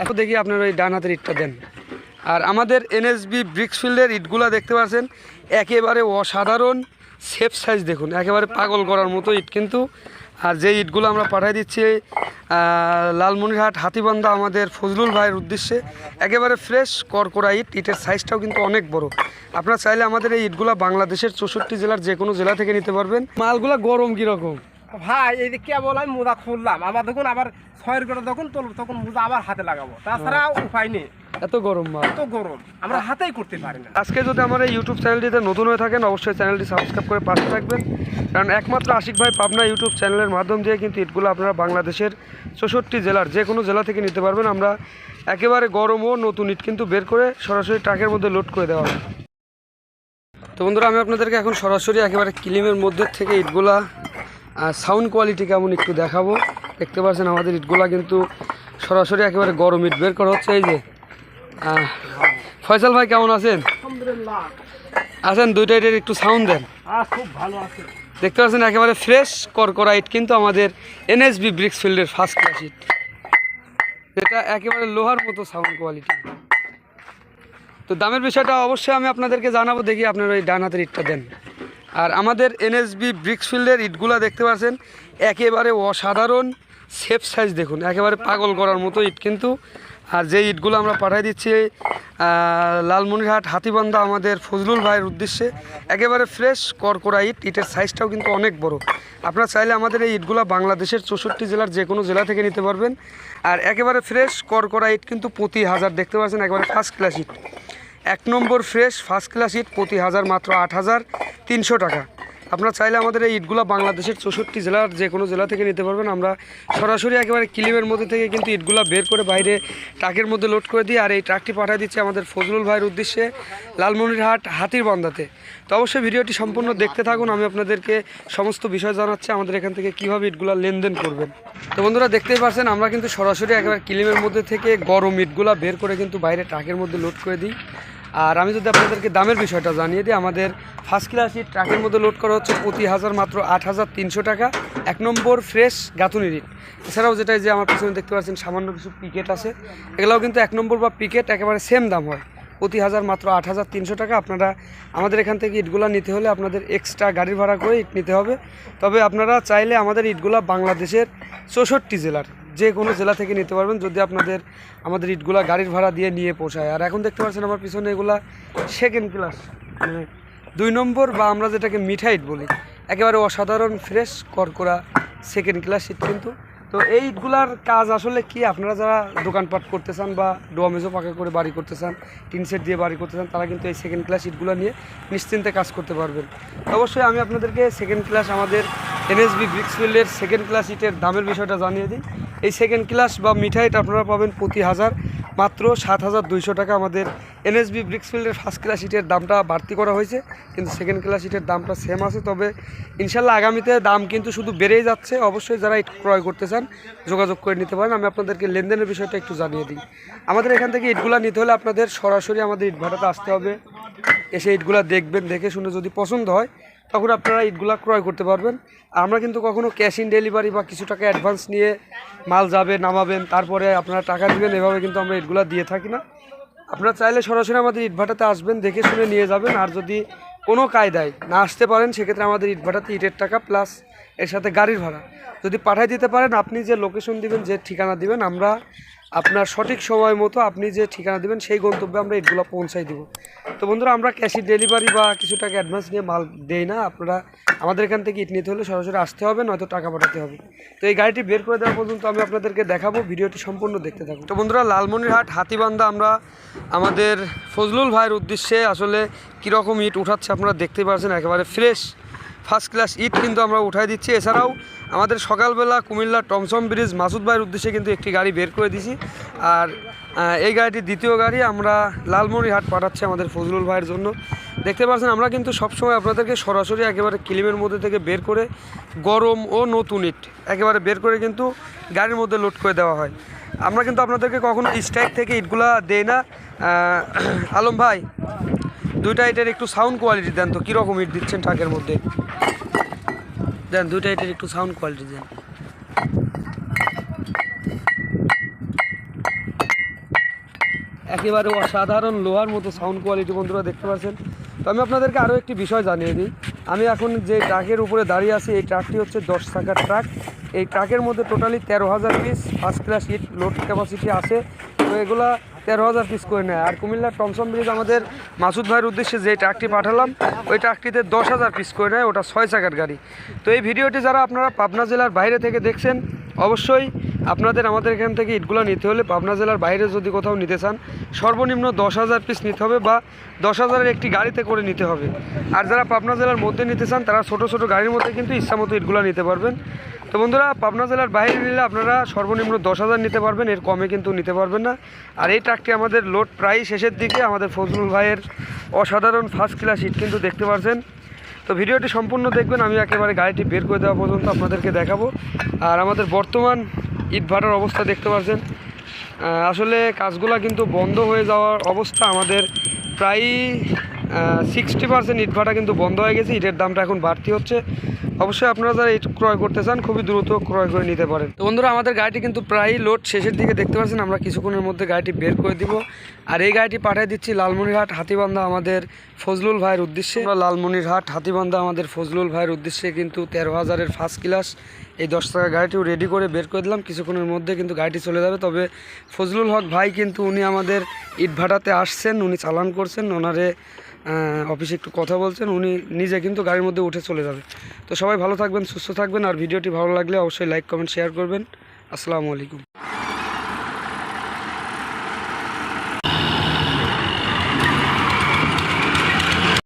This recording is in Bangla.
এখন দেখি আপনার ওই ডান হাতের ইটটা দেন। আর আমাদের এনএসবি ব্রিক্সফিল্ডের ইটগুলা দেখতে পাচ্ছেন, একেবারে অসাধারণ সেফ সাইজ দেখুন, একেবারে পাগল করার মতো ইট কিন্তু। আর যে ইটগুলো আমরা পাঠিয়ে দিচ্ছি লালমনিরহাট হাতিবান্ধা আমাদের ফজলুল ভাইয়ের উদ্দেশ্যে, একেবারে ফ্রেশ করকরা ইট, ইটের সাইজটাও কিন্তু অনেক বড়। আপনারা চাইলে আমাদের এই ইটগুলা বাংলাদেশের চৌষট্টি জেলার যে কোনো জেলা থেকে নিতে পারবেন। মালগুলা গরম কীরকম? ভাই এই যে কেবল আমি মোজা খুললাম আবার দেখুন আবার ছয়ের করে যখন তুলব তখন মোজা আবার হাতে লাগাবো। তাছাড়া উপায় নেই। এত গরম এত গরম আমরা হাতেই করতে পারি না। আজকে যদি আমার এই ইউটিউব চ্যানেলটিতে নতুন হয়ে থাকেন অবশ্যই চ্যানেলটি সাবস্ক্রাইব করে পাশে থাকবেন। কারণ একমাত্র আশিক ভাই পাবনা ইউটিউব চ্যানেলের মাধ্যম দিয়ে কিন্তু ইটগুলো আপনারা বাংলাদেশের চৌষট্টি জেলার যে কোনো জেলা থেকে নিতে পারবেন। আমরা একেবারে গরম ও নতুন ইট কিন্তু বের করে সরাসরি ট্রাকের মধ্যে লোড করে দেওয়া হয়। তো বন্ধুরা আমি আপনাদেরকে এখন সরাসরি একেবারে কিলিমের মধ্যে থেকে ইটগুলা সাউন্ড কোয়ালিটি কেমন একটু দেখাবো। দেখতে পাচ্ছেন আমাদের ইটগুলা কিন্তু সরাসরি একেবারে গরম ইট বের করা হচ্ছে এই যে। ফয়সাল ভাই কেমন আছেন? আছেন? দুইটা ইটের একটু সাউন্ড দেন। খুব ভালো আছে। দেখতে পাচ্ছেন একেবারে ফ্রেশ করকরা ইট কিন্তু আমাদের এনএসবি ব্রিক্স ফিল্ডের ফার্স্ট ক্লাস ইট। এটা একেবারে লোহার মতো সাউন্ড কোয়ালিটি তো দামের বিষয়টা অবশ্যই আমি আপনাদেরকে জানাব দেখি আপনার ওই ডান হাতের ইটটা দেন। আর আমাদের এনএসবি ব্রিক্স ফিল্ডের ইটগুলা দেখতে পাচ্ছেন, একেবারে অসাধারণ সেফ সাইজ দেখুন, একেবারে পাগল করার মতো ইট কিন্তু। আর যে ইটগুলো আমরা পাঠিয়ে দিচ্ছি লালমনিরহাট হাতিবান্ধা আমাদের ফজলুল ভাইয়ের উদ্দেশ্যে, একেবারে ফ্রেশ করকরা ইট, ইটের সাইজটাও কিন্তু অনেক বড়। আপনারা চাইলে আমাদের এই ইটগুলো বাংলাদেশের চৌষট্টি জেলার যে কোনো জেলা থেকে নিতে পারবেন। আর একেবারে ফ্রেশ করকরা ইট কিন্তু প্রতি হাজার, দেখতে পাচ্ছেন, একেবারে ফার্স্ট ক্লাস ইট। এক নম্বর ফ্রেশ ফার্স্ট ক্লাস ইট প্রতি হাজার মাত্র আট হাজার তিনশো টাকা। আপনারা চাইলে আমাদের এই ইটগুলো বাংলাদেশের চৌষট্টি জেলার যে কোনো জেলা থেকে নিতে পারবেন। আমরা সরাসরি একেবারে কিলিমের মধ্যে থেকে কিন্তু ইটগুলো বের করে বাইরে ট্রাকের মধ্যে লোড করে দিই আর এই ট্রাকটি পাঠিয়ে দিচ্ছে আমাদের ফজলুল ভাইয়ের উদ্দেশ্যে লালমনিরহাট হাতির বান্দাতে। তো অবশ্যই ভিডিওটি সম্পূর্ণ দেখতে থাকুন, আমি আপনাদেরকে সমস্ত বিষয় জানাচ্ছি, আমাদের এখান থেকে কীভাবে ইটগুলো লেনদেন করবেন। তো বন্ধুরা দেখতেই পাচ্ছেন, আমরা কিন্তু সরাসরি একেবারে কিলিমের মধ্যে থেকে গরম ইটগুলো বের করে কিন্তু বাইরে ট্রাকের মধ্যে লোড করে দিই। আর আমি যদি আপনাদেরকে দামের বিষয়টা জানিয়ে দিই, আমাদের ফার্স্ট ক্লাস ট্রাকের মধ্যে লোড করা হচ্ছে প্রতি হাজার মাত্র আট হাজার তিনশো টাকা। এক নম্বর ফ্রেশ গাঁথুনির ইট এছাড়াও যেটা যে আমার পিছনে দেখতে পাচ্ছেন, সামান্য কিছু পিকেট আছে। এগুলোও কিন্তু এক নম্বর বা পিকেট একেবারে সেম দাম হয়। প্রতি হাজার মাত্র আট হাজার তিনশো টাকা। আপনারা, আমাদের এখান থেকে ইটগুলো নিতে হলে আপনাদের এক্সট্রা গাড়ি ভাড়া করে ইট নিতে হবে। তবে আপনারা চাইলে আমাদের ইটগুলো বাংলাদেশের চৌষট্টি জেলার। যে কোনো জেলা থেকে নিতে পারবেন যদি আপনাদের আমাদের ইটগুলা গাড়ির ভাড়া দিয়ে নিয়ে পৌঁছায় আর এখন দেখতে পাচ্ছেন আমার পিছনে এগুলা সেকেন্ড ক্লাস মানে দুই নম্বর বা আমরা যেটাকে মিঠা ইট বলি, একেবারে অসাধারণ ফ্রেশ করকরা সেকেন্ড ক্লাস ইট কিন্তু। তো এই ইটগুলার কাজ আসলে কি? আপনারা যারা দোকানপাট করতে চান বা ডোয়ামেজো পাকা করে বাড়ি করতে চান, টিন সেট দিয়ে বাড়ি করতে চান, তারা কিন্তু এই সেকেন্ড ক্লাস ইটগুলো নিয়ে নিশ্চিন্তে কাজ করতে পারবেন। অবশ্যই আমি আপনাদেরকে সেকেন্ড ক্লাস আমাদের এনএসবি ব্রিক্সফিল্ডের সেকেন্ড ক্লাস ইটের দামের বিষয়টা জানিয়ে দিই। এই সেকেন্ড ক্লাস বা মিঠাইট আপনারা পাবেন প্রতি হাজার, মাত্র সাত হাজার দুইশো টাকা। আমাদের এনএসবি ব্রিক্সফিল্ডের ফার্স্ট ক্লাস ইটের দামটা বাড়তি করা হয়েছে, কিন্তু সেকেন্ড ক্লাস ইটের দামটা সেম আছে। তবে ইনশাল্লাহ আগামীতে দাম কিন্তু শুধু বেড়েই যাচ্ছে। অবশ্যই যারা ইট ক্রয় করতে চান, যোগাযোগ করে নিতে পারেন। আমি আপনাদেরকে লেনদেনের বিষয়টা একটু জানিয়ে দিই। আমাদের এখান থেকে ইটগুলা নিতে হলে আপনাদের সরাসরি আমাদের ইট ভাটাতে আসতে হবে। এসে ইটগুলা দেখবেন, দেখে শুনে যদি পছন্দ হয় তখন আপনারা ইটগুলা ক্রয় করতে পারবেন। আমরা কিন্তু কখনো ক্যাশ ইন ডেলিভারি বা কিছু টাকা অ্যাডভান্স নিয়ে মাল যাবে, নামাবেন, তারপরে আপনারা টাকা দিবেন, এভাবে কিন্তু আমরা ইটগুলা দিয়ে থাকি না। আপনারা চাইলে সরাসরি আমাদের ইটভাটাতে আসবেন, দেখে শুনে নিয়ে যাবেন। আর যদি কোনো কায়দায় না আসতে পারেন, সেক্ষেত্রে আমাদের ইটভাটাতে ইটের টাকা প্লাস এর সাথে গাড়ির ভাড়া। যদি পাঠাই দিতে পারেন, আপনি যে লোকেশন দিবেন, যে ঠিকানা দিবেন, আমরা আপনার সঠিক সময় মতো আপনি যে ঠিকানা দেবেন, সেই গন্তব্যে আমরা ইটগুলো পৌঁছাই দিব। তো বন্ধুরা, আমরা ক্যাশি ডেলিভারি বা কিছু টাকা অ্যাডভান্স নিয়ে মাল দেই না। আপনারা আমাদের এখান থেকে ইট নিতে হলে সরাসরি আসতে হবে, নয়তো টাকা পাঠাতে হবে। তো এই গাড়িটি বের করে দেওয়া পর্যন্ত আমি আপনাদেরকে দেখাবো, ভিডিওটি সম্পূর্ণ দেখতে থাকুন। তো বন্ধুরা, লালমনিরহাট, হাতিবান্ধা আমরা আমাদের ফজলুল ভাইয়ের উদ্দেশ্যে আসলে কীরকম ইট উঠাচ্ছে আপনারা দেখতে পাচ্ছেন, একেবারে ফ্রেশ ফার্স্ট ক্লাস ইট কিন্তু আমরা উঠাই দিচ্ছি। এছাড়াও আমাদের সকালবেলা কুমিল্লা টমসম ব্রিজ মাসুদ ভাইয়ের উদ্দেশ্যে কিন্তু একটি গাড়ি বের করে দিছি আর এই গাড়িটি দ্বিতীয় গাড়ি আমরা লালমনিরহাট পাঠাচ্ছি আমাদের ফজলুল ভাইয়ের জন্য। দেখতে পাচ্ছেন, আমরা কিন্তু সবসময় আপনাদেরকে সরাসরি একেবারে কিলিমের মধ্যে থেকে বের করে গরম ও নতুন ইট একেবারে বের করে কিন্তু গাড়ির মধ্যে লোড করে দেওয়া হয়। আমরা কিন্তু আপনাদেরকে কখনো স্ট্রাইক থেকে ইটগুলা দেই না। আলম ভাই, দুইটা ইটের একটু সাউন্ড কোয়ালিটি দেন তো, কীরকম ইট দিচ্ছেন ট্রাকের মধ্যে? দেন, দুইটা ইটের একটু সাউন্ড কোয়ালিটি দেন। একেবারে অসাধারণ লোহার মতো সাউন্ড কোয়ালিটি বন্ধুরা দেখতে পাচ্ছেন। তো আমি আপনাদেরকে আরও একটি বিষয় জানিয়ে দিই। আমি এখন যে ট্রাকের উপরে দাঁড়িয়ে আছি, এই ট্রাকটি হচ্ছে দশ চাকার ট্রাক। এই ট্রাকের মধ্যে টোটালি তেরো হাজার পিস ফার্স্ট ক্লাস ইট লোড ক্যাপাসিটি আছে। তো এগুলা তেরো হাজার পিস করে নেয় আর কুমিল্লার টমসম ব্রিজ আমাদের মাসুদ ভাইয়ের উদ্দেশ্যে যে ট্রাকটি পাঠালাম, ওই ট্রাকটিতে দশ হাজার পিস করে নেয় ওটা ছয় চাকার গাড়ি। তো এই ভিডিওটি যারা আপনারা পাবনা জেলার বাইরে থেকে দেখছেন অবশ্যই আপনাদের আমাদের এখান থেকে ইটগুলো নিতে হলে পাবনা জেলার বাইরে যদি কোথাও নিতে চান, সর্বনিম্ন দশ হাজার পিস নিতে হবে বা দশ হাজারের একটি গাড়িতে করে নিতে হবে। আর যারা পাবনা জেলার মধ্যে নিতে চান, তারা ছোটো ছোটো গাড়ির মধ্যে কিন্তু ইচ্ছামতো ইটগুলো নিতে পারবেন। তো বন্ধুরা, পাবনা জেলার বাইরে নিলে আপনারা সর্বনিম্ন দশ হাজার নিতে পারবেন, এর কমে কিন্তু নিতে পারবেন না। আর এই ট্রাকটি আমাদের লোড প্রায় শেষের দিকে, আমাদের ফজলুল ভাইয়ের অসাধারণ ফার্স্ট ক্লাস ইট কিন্তু দেখতে পাচ্ছেন তো ভিডিওটি সম্পূর্ণ দেখবেন, আমি একেবারে গাড়িটি বের করে দেওয়া পর্যন্ত আপনাদেরকে দেখাবো। আর আমাদের বর্তমান ইট ভাটার অবস্থা দেখতে পাচ্ছেন আসলে কাজগুলো কিন্তু বন্ধ হয়ে যাওয়ার অবস্থা আমাদের প্রায় সিক্সটি পার্সেন্ট ইট ভাটা কিন্তু বন্ধ হয়ে গেছে ইটের দামটা এখন বাড়তি হচ্ছে। অবশ্যই আপনারা যারা ইট ক্রয় করতে চান, খুবই দ্রুত ক্রয় করে নিতে পারেন। তো বন্ধুরা, আমাদের গাড়িটি কিন্তু প্রায় লোড শেষের দিকে দেখতে পাচ্ছেন, আমরা কিছুক্ষণের মধ্যে গাড়িটি বের করে দিব। আর এই গাড়িটি পাঠিয়ে দিচ্ছি লালমনিরহাট হাতিবান্ধা আমাদের ফজলুল ভাইয়ের উদ্দেশ্যে। আমরা লালমনিরহাট হাতিবান্ধা আমাদের ফজলুল ভাইয়ের উদ্দেশ্যে কিন্তু তেরো হাজারের ফার্স্ট ক্লাস এই দশ টাকা গাড়িটিও রেডি করে বের করে দিলাম। কিছুক্ষণের মধ্যে কিন্তু গাড়িটি চলে যাবে। তবে ফজলুল হক ভাই কিন্তু উনি আমাদের ইট ভাটাতে আসছেন, উনি চালান করছেন। ওনারে অফিসে একটু কথা বলছেন, উনি নিজে কিন্তু গাড়ির মধ্যে উঠে চলে যাবে। তো সবাই ভালো থাকবেন, সুস্থ থাকবেন, আর ভিডিওটি ভালো লাগলে অবশ্যই লাইক কমেন্ট শেয়ার করবেন। আসসালামু আলাইকুম।